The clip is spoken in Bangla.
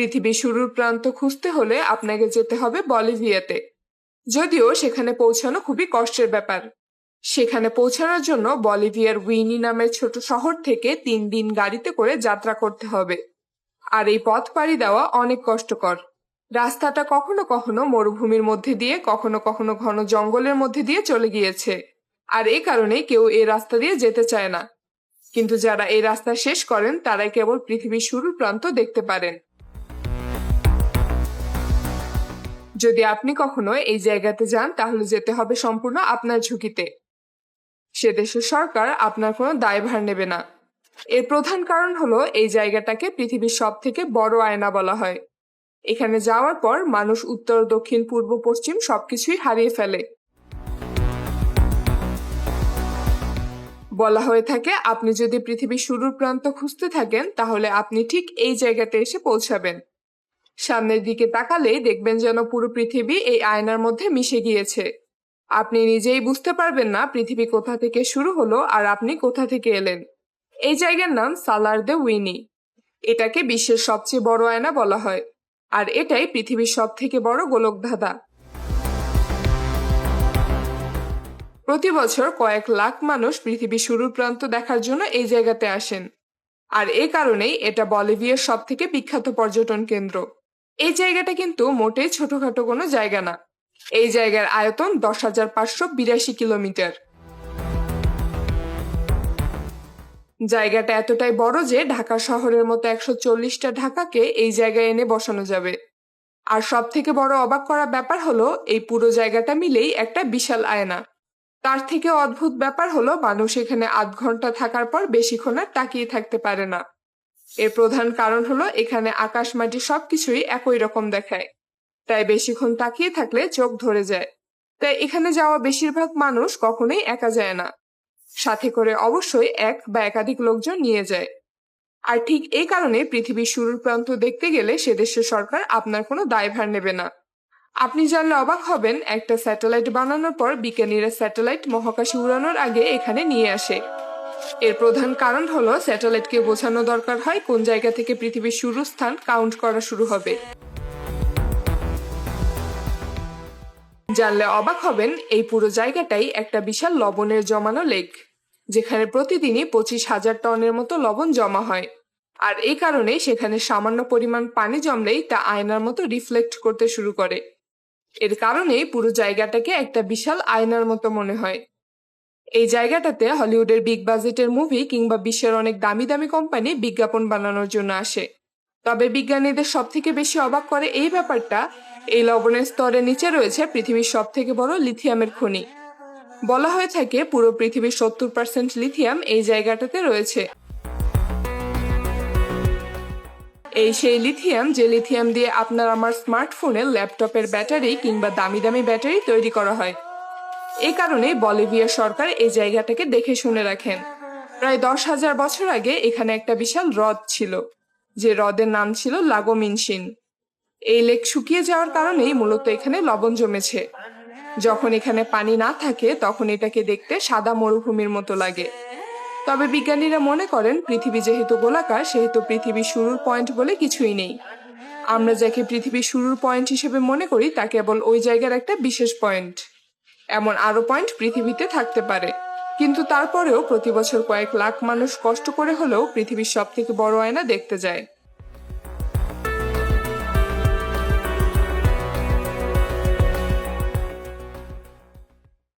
পৃথিবীর শুরুর প্রান্ত খুঁজতে হলে আপনাকে যেতে হবে বলিভিয়াতে। যদিও সেখানে পৌঁছানো খুবই কষ্টের ব্যাপার। সেখানে পৌঁছানোর জন্য বলিভিয়ার উইনি নামের ছোট শহর থেকে তিন দিন গাড়িতে করে যাত্রা করতে হবে। আর এই পথ পাড়ি দেওয়া অনেক কষ্টকর। রাস্তাটা কখনো কখনো মরুভূমির মধ্যে দিয়ে, কখনো কখনো ঘন জঙ্গলের মধ্যে দিয়ে চলে গিয়েছে। আর এ কারণে কেউ এ রাস্তা দিয়ে যেতে চায় না। কিন্তু যারা এই রাস্তা শেষ করেন, তারাই কেবল পৃথিবীর শুরুর প্রান্ত দেখতে পারেন। যদি আপনি কখনো এই জায়গাতে যান, তাহলে যেতে হবে সম্পূর্ণ আপনার ঝুঁকিতে। সে দেশের সরকার আপনার কোনো দায়ভার নেবে না। এর প্রধান কারণ হলো এই জায়গাটাকে পৃথিবীর সব থেকে বড় আয়না বলা হয়। এখানে যাওয়ার পর মানুষ উত্তর, দক্ষিণ, পূর্ব, পশ্চিম সবকিছুই হারিয়ে ফেলে। বলা হয়ে থাকে, আপনি যদি পৃথিবীর শুরুর প্রান্ত খুঁজতে থাকেন, তাহলে আপনি ঠিক এই জায়গাতে এসে পৌঁছাবেন। সামনের দিকে তাকালেই দেখবেন যেন পুরো পৃথিবী এই আয়নার মধ্যে মিশে গিয়েছে। আপনি নিজেই বুঝতে পারবেন না পৃথিবী কোথা থেকে শুরু হলো আর আপনি কোথা থেকে এলেন। এই জায়গার নাম সালার দে উইনি। এটাকে বিশ্বের সবচেয়ে বড় আয়না বলা হয়। আর এটাই পৃথিবীর সব থেকে বড় গোলকধাঁধা প্রতি বছর কয়েক লাখ মানুষ পৃথিবীর শুরুর প্রান্ত দেখার জন্য এই জায়গাতে আসেন। আর এই কারণেই এটা বলিভিয়ার সব থেকে বিখ্যাত পর্যটন কেন্দ্র। এই জায়গাটা কিন্তু মোটেই ছোটখাটো কোনো জায়গা না। এই জায়গার আয়তন দশ হাজার পাঁচশো বিরাশি কিলোমিটার। জায়গাটা এতটাই বড় যে ঢাকা শহরের মতো একশো চল্লিশটা ঢাকাকে এই জায়গায় এনে বসানো যাবে। আর সব থেকে বড় অবাক করা ব্যাপার হলো, এই পুরো জায়গাটা মিলেই একটা বিশাল আয়না। তার থেকে অদ্ভুত ব্যাপার হলো, মানুষ এখানে আধ ঘণ্টা থাকার পর বেশিক্ষণ আর তাকিয়ে থাকতে পারে না। এর প্রধান কারণ হলো এখানে আকাশ মাটি সবকিছুই একই রকম দেখায়। তাই বেশিক্ষণ তাকিয়ে থাকলে চোখ ধরে যায়। তাই এখানে যাওয়া বেশিরভাগ মানুষ কখনোই একা যায় না। সাথে করে অবশ্যই এক বা একাধিক লোকজন নিয়ে যায়। আর ঠিক এই কারণে পৃথিবীর শুরুর প্রান্ত দেখতে গেলে সে দেশের সরকার আপনার কোনো দায়ভার নেবে না। আপনি জানলে অবাক হবেন, একটা স্যাটেলাইট বানানোর পর বিজ্ঞানীরা স্যাটেলাইট মহাকাশে উড়ানোর আগে এখানে নিয়ে আসে। এর প্রধান কারণ হলো স্যাটেলাইটকে বোঝানো দরকার হয় কোন জায়গা থেকে পৃথিবীর শুরু স্থান কাউন্ট করা শুরু হবে। জানলে অবাক হবেন, এই পুরো জায়গাটাই একটা বিশাল লবণের জমানো লেক যেখানে প্রতিদিনই পঁচিশ হাজার টনের মতো লবণ জমা হয়। আর এই কারণে সেখানে সামান্য পরিমাণ পানি জমলেই তা আয়নার মতো রিফ্লেক্ট করতে শুরু করে। এর কারণে পুরো জায়গাটাকে একটা বিশাল আয়নার মতো মনে হয়। এই জায়গাটাতে হলিউডের বিগ বাজেটের মুভি কিংবা বিশ্বের অনেক দামি দামি কোম্পানি বিজ্ঞাপন বানানোর জন্য আসে। তবে বিজ্ঞানীদের সব থেকে বেশি অবাক করে এই ব্যাপারটা, এই লবণের স্তরের নিচে রয়েছে পৃথিবীর সব থেকে বড় লিথিয়ামের খনি। বলা হয়ে থাকে পুরো পৃথিবীর সত্তর পার্সেন্ট লিথিয়াম এই জায়গাটাতে রয়েছে। এই সেই লিথিয়াম যে লিথিয়াম দিয়ে আপনার আমার স্মার্টফোনের ল্যাপটপের ব্যাটারি কিংবা দামি দামি ব্যাটারি তৈরি করা হয়। এই কারণে বলিভিয়া সরকার এই জায়গাটাকে দেখে শুনে রাখেন। প্রায় দশ হাজার বছর আগে এখানে একটা বিশাল হ্রদ ছিল, যে হ্রদের নাম ছিল লাগোমিনসিন এই লেক শুকিয়ে যাওয়ার কারণেই মূলত এখানে লবণ জমেছে। যখন এখানে পানি না থাকে, তখন এটাকে দেখতে সাদা মরুভূমির মতো লাগে। তবে বিজ্ঞানীরা মনে করেন, পৃথিবী যেহেতু গোলাকার, সেহেতু পৃথিবীর শুরুর পয়েন্ট বলে কিছুই নেই। আমরা যাকে পৃথিবীর শুরুর পয়েন্ট হিসেবে মনে করি, তা কেবল ওই জায়গার একটা বিশেষ পয়েন্ট। এমন আরও পয়েন্ট পৃথিবীতে থাকতে পারে। কিন্তু তারপরেও প্রতি বছর কয়েক লাখ মানুষ কষ্ট করে হলেও পৃথিবীর সব থেকে বড় আয়না দেখতে যায়।